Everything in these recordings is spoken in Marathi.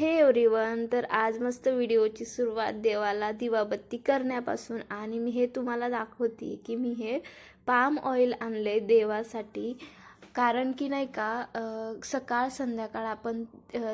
हे एवरीवन तर आज मस्त व्हिडिओची सुरुवात देवाला दिवाबत्ती करण्यापासून. आणि मी हे तुम्हाला दाखवते की मी हे पाम ऑइल आणले देवासाठी. कारण की नाही का सकाळ संध्याकाळ आपण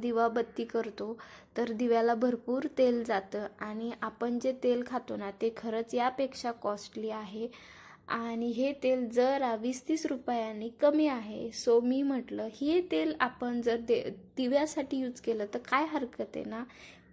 दिवाबत्ती करतो तर दिव्याला भरपूर तेल जातं. आणि आपण जे तेल खातो ना ते खरंच यापेक्षा कॉस्टली आहे. आणि हे तेल जरा वीस तीस रुपयांनी कमी आहे. सो मी म्हटलं हे तेल आपण जर दे दिव्यासाठी यूज केलं तर काय हरकत आहे ना?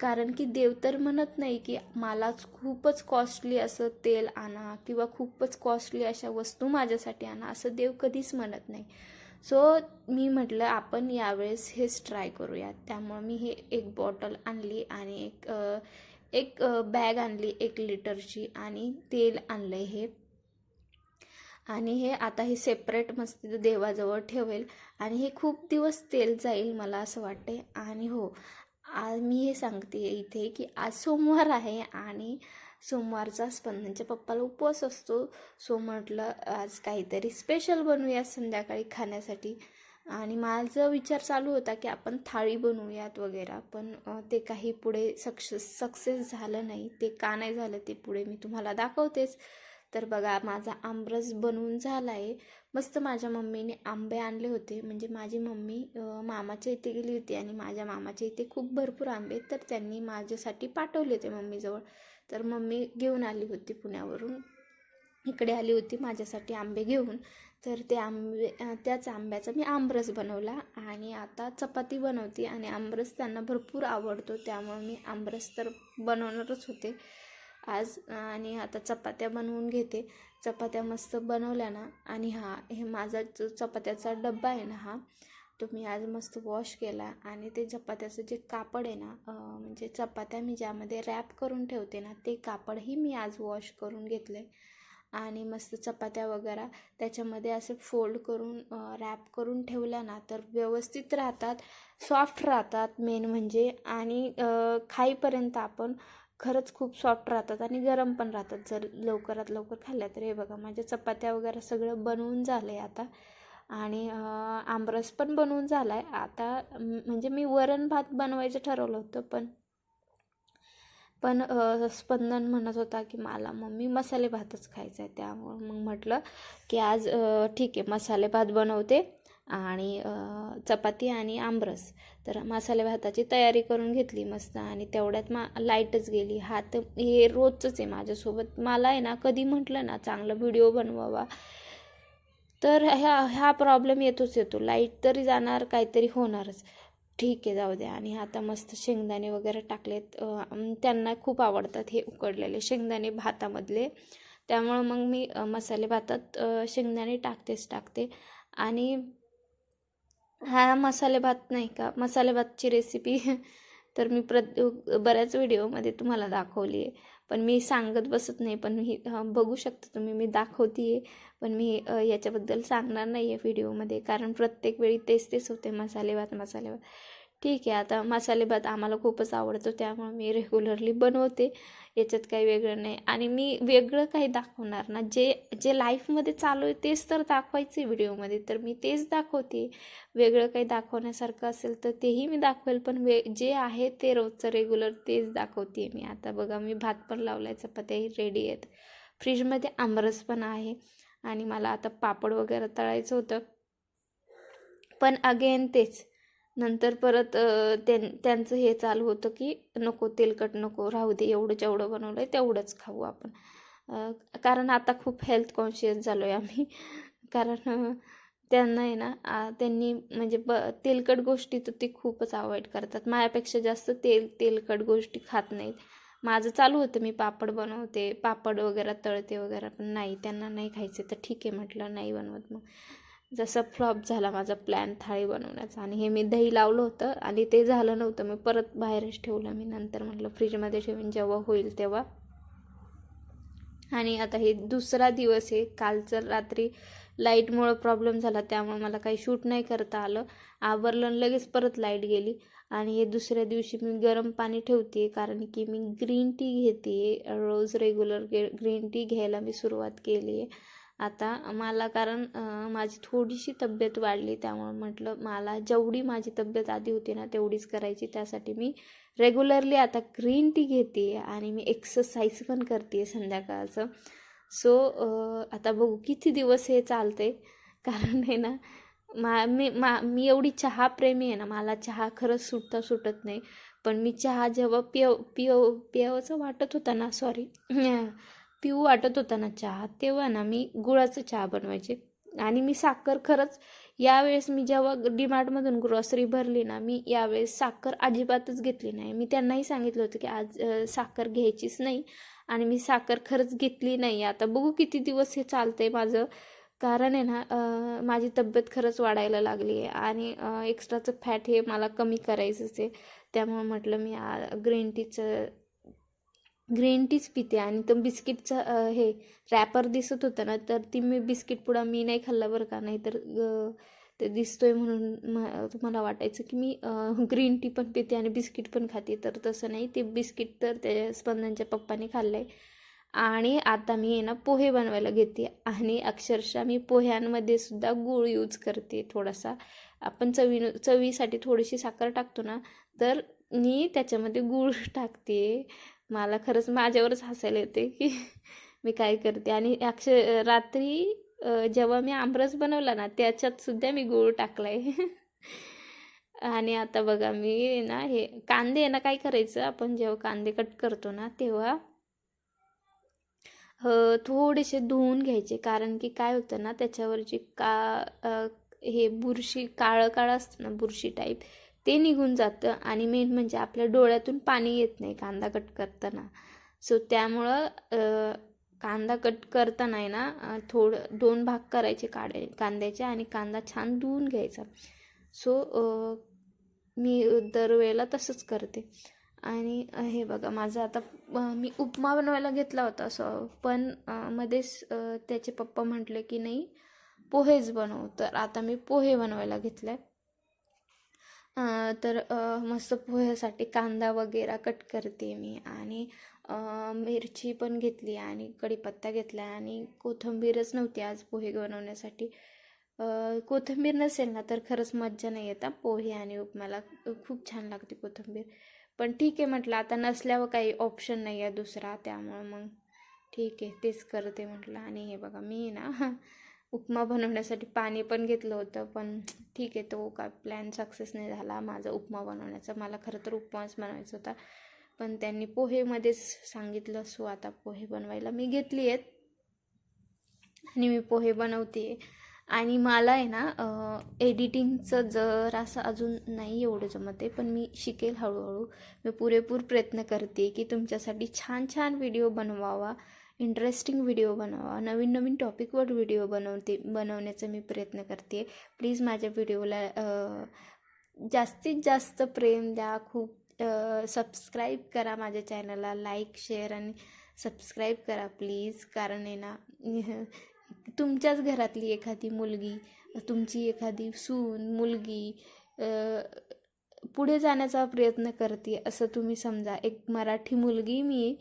कारण की देव तर म्हणत नाही की मलाच खूपच कॉस्टली असं तेल आणा किंवा खूपच कॉस्टली अशा वस्तू माझ्यासाठी आणा असं देव कधीच म्हणत नाही. सो मी म्हटलं आपण यावेळेस हेच ट्राय करूया त्यामुळं मी हे एक बॉटल आणली आणि एक एक बॅग आणली एक लिटरची आणि तेल आणलं हे. आणि हे आता हे सेपरेट मस्त देवाजवळ ठेवेल. आणि हे खूप दिवस तेल जाईल मला असं वाटते आणि हो आज मी हे सांगते इथे की आज सोमवार आहे आणि सोमवारचा स्पंदनच्या पप्पाला उपवास असतो. सो म्हटलं आज काहीतरी स्पेशल बनवूया संध्याकाळी खाण्यासाठी. आणि माझा विचार चालू होता की आपण थाळी बनवूयात वगैरे पण ते काही पुढे सक्सेस सक्सेस झालं नाही. ते का नाही झालं ते पुढे मी तुम्हाला दाखवतेच. तर बघा माझा आमरस बनवून झाला आहे मस्त माझ्या मम्मीने आंबे आणले होते. म्हणजे माझी मम्मी मामाच्या इथे गेली होती आणि माझ्या मामाच्या इथे खूप भरपूर आंबे तर त्यांनी माझ्यासाठी पाठवले होते मम्मीजवळ. तर मम्मी घेऊन आली होती पुण्यावरून. इकडे आली होती माझ्यासाठी आंबे घेऊन. तर ते आंबे त्याच आंब्याचा मी आमरस बनवला आणि आता चपाती बनवते आणि आमरस त्यांना भरपूर आवडतो. त्यामुळे मी आमरस तर बनवणारच होते. आज आणि आता चपात्या बनवून घेते. चपात्या मस्त बनवल्या ना आणि हा हे माझा जो चपात्याचा डब्बा आहे ना हा तो मी आज मस्त वॉश केला. आणि ते चपात्याचं जे कापड आहे ना म्हणजे चपात्या मी ज्यामध्ये रॅप करून ठेवते ना ते कापडही मी आज वॉश करून घेतले आणि मस्त चपात्या वगैरे त्याच्यामध्ये असे फोल्ड करून रॅप करून ठेवल्या ना तर व्यवस्थित राहतात सॉफ्ट राहतात मेन म्हणजे. आणि खाईपर्यंत आपण खरंच खूप सॉफ्ट राहतात आणि गरम पण राहतात. जर लवकरात लवकर खाल्ल्या तर. हे बघा माझ्या चपात्या वगैरे सगळं बनवून झालं आहे आता. आणि आमरस पण बनवून झाला आहे आता म्हणजे मी वरण भात बनवायचं ठरवलं होतं पण पण स्पंदन म्हणत होता की मला मम्मी मसाले भातच खायचा आहे त्यामुळं. मग म्हटलं की आज ठीक आहे मसाले भात बनवते. आणि चपाती आणि आमरस. तर मसाले भाताची तयारी करून घेतली मस्त आणि तेवढ्यात मा लाईटच गेली. हात हे रोजचंच आहे माझ्यासोबत. मला आहे ना कधी म्हटलं ना चांगला व्हिडिओ बनवावा. तर ह्या हा प्रॉब्लेम येतोच येतो. लाइट तरी जाणार काहीतरी होणारच. ठीक आहे जाऊ द्या आणि आता मस्त शेंगदाणे वगैरे टाकलेत. त्यांना खूप आवडतात हे उकडलेले शेंगदाणे भातामधले. त्यामुळं मग मी मसाले भातात शेंगदाणे टाकतेच टाकते. आणि हा मसाले भात नाही का? मसाले भातची रेसिपी तर मी प्र बऱ्याच व्हिडिओमध्ये तुम्हाला दाखवली आहे पण मी सांगत बसत नाही. पण मी बघू शकता तुम्ही. मी दाखवते आहे पण मी याच्याबद्दल सांगणार नाही आहे व्हिडिओमध्ये कारण प्रत्येक वेळी तेच तेच होते मसाले भात मसाले भात. ठीक आहे आता मसाले भात आम्हाला खूपच आवडतो त्यामुळे मी रेग्युलरली बनवते याच्यात काही वेगळं नाही. आणि मी वेगळं काही दाखवणार ना जे जे लाईफमध्ये चालू आहे तेच तर दाखवायचे व्हिडिओमध्ये तर मी तेच दाखवते. वेगळं काही दाखवण्यासारखं असेल तर तेही मी दाखवेल पण वे जे आहे ते रोजचं रेग्युलर तेच दाखवते मी. आता बघा मी भात पण लावला आहे चपात्याही रेडी आहेत. फ्रीजमध्ये आमरस पण आहे आणि मला आता पापड वगैरे तळायचं होतं. पण अगेन तेच नंतर परत त्यां त्यांचं हे चालू होतं की नको तेलकट नको राहू दे एवढं जेवढं बनवलं आहे तेवढंच खाऊ आपण. कारण आता खूप हेल्थ कॉन्शियस झालो आहे आम्ही. कारण त्यांना आहे ना त्यांनी म्हणजे ब तेलकट गोष्टी तर ते खूपच अवॉइड करतात. माझ्यापेक्षा जास्त तेल तेलकट गोष्टी खात नाहीत. माझं चालू होतं मी पापड बनवते पापड वगैरे तळते वगैरे पण नाही त्यांना नाही खायचे. तर ठीक आहे म्हटलं नाही बनवत मग. जसं फ्लॉप झाला माझा प्लॅन थाळी बनवण्याचा आणि हे मी दही लावलं होतं आणि ते झालं नव्हतं. मी परत बाहेरच ठेवलं. मी नंतर म्हटलं फ्रीजमध्ये ठेवून जेव्हा होईल तेव्हा. आणि आता हे दुसरा दिवस आहे. कालचं रात्री लाईटमुळं प्रॉब्लेम झाला त्यामुळे मला काही शूट नाही करता आलं. आवरलं आणि लगेच परत लाइट गेली. आणि हे दुसऱ्या दिवशी मी गरम पाणी ठेवते कारण की मी ग्रीन टी घेते रोज रेग्युलर ग्रीन टी घ्यायला मी सुरुवात केली आहे आता मला कारण माझी थोडीशी तब्येत वाढली त्यामुळे म्हटलं मला जेवढी माझी तब्येत आधी होती ना तेवढीच करायची. त्यासाठी मी रेग्युलरली आता ग्रीन टी घेते आणि मी एक्सरसाइज पण करते संध्याकाळचं. सो आता बघू किती दिवस हे चालते. कारण आहे ना मा मी मा मी एवढी चहा प्रेमी आहे ना मला चहा खरंच सुटता सुटत नाही. पण मी चहा जेव्हा पिव पिव पियावंसं वाटत होता ना सॉरी पिऊ वाटत होता ना चहा तेव्हा ना मी गुळाचं चहा बनवायचे. आणि मी साखर खरंच यावेळेस मी जेव्हा डीमार्टमधून ग्रॉसरी भरली ना मी यावेळेस साखर अजिबातच घेतली नाही. मी त्यांनाही सांगितलं होतं की आज साखर घ्यायचीच नाही. आणि मी साखर खरंच घेतली नाही. आता बघू किती दिवस हे चालतंय माझं. कारण आहे ना माझी तब्येत खरंच वाढायला लागली आहे. आणि एक्स्ट्राचं फॅट हे मला कमी करायचंच आहे. त्यामुळे म्हटलं मी ग्रीन टीचं ग्रीन टीच पिते आणि तो बिस्किटचा हे रॅपर दिसत होता ना तर ती मी बिस्किट पुडा मी नाही खाल्ला बरं का नाही तर ते दिसतोय म्हणून म तुम्हाला वाटायचं की मी ग्रीन टी पण पिते आणि बिस्किट पण खाते. तर तसं नाही ते बिस्किट तर त्या स्पंदनच्या पप्पाने खाल्लं आहे आणि आता मी आहे ना पोहे बनवायला घेते आणि अक्षरशः मी पोह्यांमध्ये सुद्धा गूळ यूज करते थोडासा. आपण चवी चवीसाठी थोडीशी साखर टाकतो ना तर मी त्याच्यामध्ये गूळ टाकते. मला खरंच माझ्यावरच हसायला येते की मी काय करते. आणि अक्षर रात्री जेव्हा मी आमरस बनवला ना त्याच्यात सुद्धा मी गूळ टाकलाय. आणि आता बघा मी ना हे कांदे आहे ना काय करायचं आपण जेव्हा कांदे कट करतो ना तेव्हा थोडेसे धुवून घ्यायचे. कारण की काय होतं ना त्याच्यावरची का हे बुरशी काळं काळं असतं ना बुरशी टाईप ते निघून जातं आणि मेन म्हणजे आपल्या डोळ्यातून पाणी येत नाही कांदा कट करताना. सो त्यामुळं कांदा कट करताना आहे ना थोडं दोन भाग करायचे काढाय कांद्याचे आणि कांदा छान धुवून घ्यायचा. सो मी दरवेळेला तसंच करते. आणि हे बघा माझं आता मी उपमा बनवायला घेतला होता असं पण मध्येच त्याचे पप्पा म्हटले की नाही पोहेच बनव. तर आता मी पोहे बनवायला घेतले तर मस्त पोह्यासाठी कांदा वगैरे कट करते मी आणि मिरची पण घेतली आणि कढीपत्ता घेतला आणि कोथिंबीरच नव्हती आज पोहे बनवण्यासाठी. कोथिंबीर नसेल ना तर खरंच मज्जा नाही येत पोहे आणि उपमाला. खूप छान लागते कोथिंबीर. पण ठीक आहे म्हटलं आता नसल्यावर काही ऑप्शन नाही आहे दुसरा त्यामुळं मग ठीक आहे तेच करते म्हटलं. आणि हे बघा मी ना उपमा बनवण्यासाठी पाणी पण घेतलं होतं पण ठीक आहे तो काय प्लॅन सक्सेस नाही झाला. माझा उपमा बनवण्याचा मला खरं तर उपमाच बनवायचा होता. पण त्यांनी पोहेमध्येच सांगितलं सो आता पोहे बनवायला मी घेतली आहेत आणि मी पोहे बनवते. आणि मला आहे ना एडिटिंगचं जर असं अजून नाही एवढं जमत आहे पण मी शिकेल हळूहळू. मी पुरेपूर प्रयत्न करते की तुमच्यासाठी छान छान व्हिडिओ बनवावा. इंटरेस्टिंग व्हिडिओ बनवा नवीन नवीन टॉपिकवर व्हिडिओ बनवते बनवण्याचा मी प्रयत्न करते. प्लीज माझ्या व्हिडिओला जास्तीत जास्त प्रेम द्या. खूप सबस्क्राईब करा माझ्या चॅनलला लाईक शेअर आणि सबस्क्राईब करा प्लीज कारण आहे ना तुमच्याच घरातली एखादी मुलगी तुमची एखादी सून मुलगी पुढे जाण्याचा प्रयत्न करते असं तुम्ही समजा. एक मराठी मुलगी मी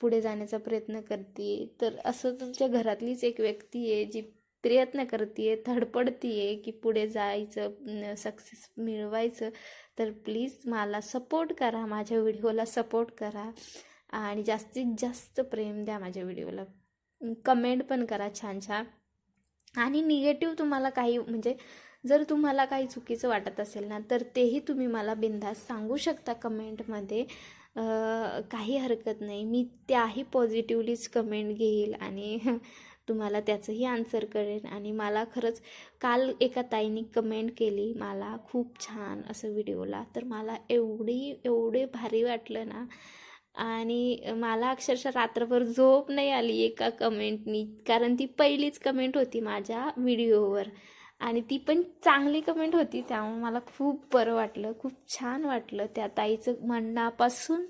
पुढे जाण्याचा प्रयत्न करते तर असं तुमच्या घरातलीच एक व्यक्ती आहे जी प्रयत्न करते धडपडती आहे की पुढे जायचं सक्सेस मिळवायचं. तर प्लीज मला सपोर्ट करा माझ्या व्हिडिओला सपोर्ट करा. आणि जास्तीत जास्त प्रेम द्या माझ्या व्हिडिओला कमेंट पण करा छान छान आणि निगेटिव्ह तुम्हाला काही म्हणजे जर तुम्हाला काही चुकीचं वाटत असेल ना तर तेही तुम्ही मला बिनधास्त सांगू शकता कमेंटमध्ये काही हरकत नाही. मी त्याही पॉझिटिव्हलीच कमेंट घेईल आणि तुम्हाला त्याचंही आन्सर करेन. आणि मला खरंच काल एका ताईने कमेंट केली मला खूप छान असं व्हिडिओला तर मला एवढी एवढे भारी वाटलं ना. आणि मला अक्षरशः रात्रभर झोप नाही आली एका कमेंटनी कारण ती पहिलीच कमेंट होती माझ्या व्हिडिओवर आणि ती पण चांगली कमेंट होती त्यामुळे मला खूप बरं वाटलं खूप छान वाटलं त्या ताईचं म्हणण्यापासून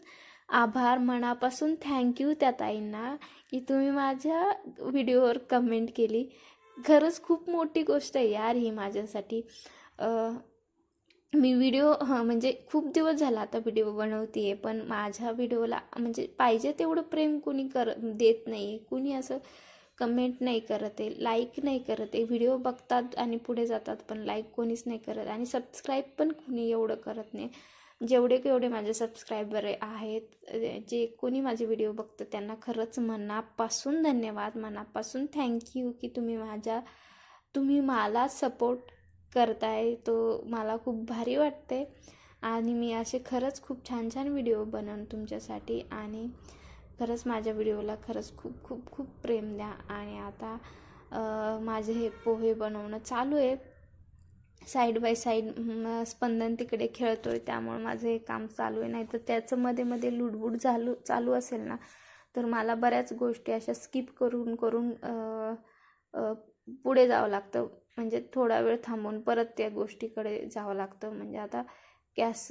आभार मनापासून थँक्यू त्या ताईंना की तुम्ही माझ्या व्हिडिओवर कमेंट केली. खरंच खूप मोठी गोष्ट आहे यार ही माझ्यासाठी. मी व्हिडिओ म्हणजे खूप दिवस झाला आता व्हिडिओ बनवते आहे पण माझ्या व्हिडिओला म्हणजे पाहिजे तेवढं प्रेम कुणी कर देत नाही आहे कुणी असं कमेंट नाही करत आहे लाईक नाही करत आहे. व्हिडिओ बघतात आणि पुढे जातात पण लाईक कोणीच नाही करत आणि सबस्क्राईब पण कोणी एवढं करत नाही. जेवढे केवढे माझे सबस्क्रायबर आहेत जे कोणी माझे व्हिडिओ बघतं त्यांना खरंच मनापासून धन्यवाद. मनापासून थँक्यू की तुम्ही माझ्या तुम्ही मला सपोर्ट करताय. तो मला खूप भारी वाटते आणि मी असे खरंच खूप छान छान व्हिडिओ बनवून तुमच्यासाठी आणि खरंच माझ्या व्हिडिओला खरंच खूप खूप खूप प्रेम द्या. आणि आता माझे हे पोहे बनवणं चालू आहे. साईड बाय साईड स्पंदन तिकडे खेळतो आहे त्यामुळे माझं हे काम चालू आहे. नाही तर त्याचं मध्ये मध्ये लुडबुड चालू चालू असेल ना तर मला बऱ्याच गोष्टी अशा स्किप करून करून पुढे जावं लागतं. म्हणजे थोडा वेळ थांबून परत त्या गोष्टीकडे जावं लागतं. म्हणजे आता गॅस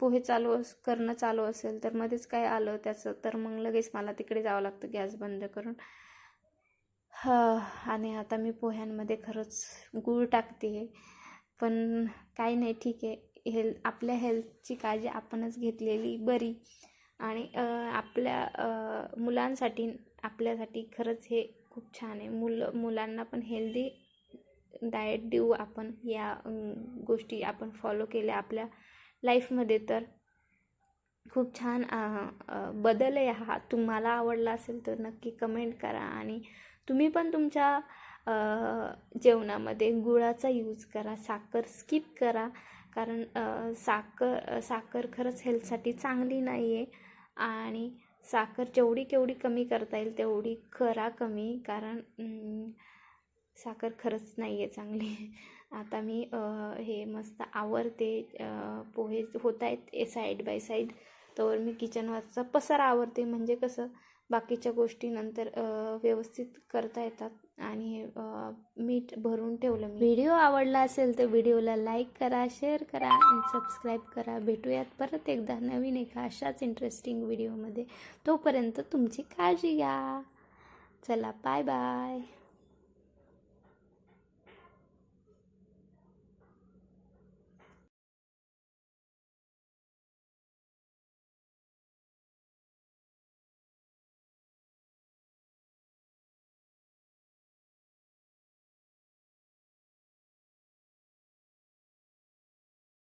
पोहे चालू अस करणं चालू असेल तर मध्येच काय आलं त्याचं तर मग लगेच मला तिकडे जावं लागतं गॅस बंद करून. हां आणि आता मी पोह्यांमध्ये खरंच गूळ टाकते पण काही नाही ठीक आहे. हेल् आपल्या हेल्थची काळजी आपणच घेतलेली बरी. आणि आपल्या मुलांसाठी आपल्यासाठी खरंच हे खूप छान आहे. मुलं मुलांना पण हेल्दी डाएट देऊ आपण. या गोष्टी आपण फॉलो केल्या आपल्या लाईफमध्ये तर. खूप छान बदल आहे हा. तुम्हाला आवडला असेल तर नक्की कमेंट करा आणि तुम्ही पण तुमच्या जेवणामध्ये गुळाचा यूज करा. साखर स्किप करा. कारण साखर साखर खरंच हेल्थसाठी चांगली नाही आहे आणि साखर जेवढी केवढी कमी करता येईल तेवढी करा कमी. कारण साखर खरंच नाही आहे चांगली. आता मी हे मस्त आवरते पोहे होत आहेत साईड बाय साईड तर मी किचनवरचा पसारा आवरते. म्हणजे कसं बाकीच्या गोष्टी नंतर व्यवस्थित करता येतात. आणि मीठ भरून ठेवलं मी. व्हिडिओ आवडला असेल तर व्हिडिओला लाईक करा शेअर करा आणि सबस्क्राईब करा. भेटूयात परत एकदा नवीन एका अशाच इंटरेस्टिंग व्हिडिओमध्ये तोपर्यंत तुमची काळजी घ्या. चला बाय बाय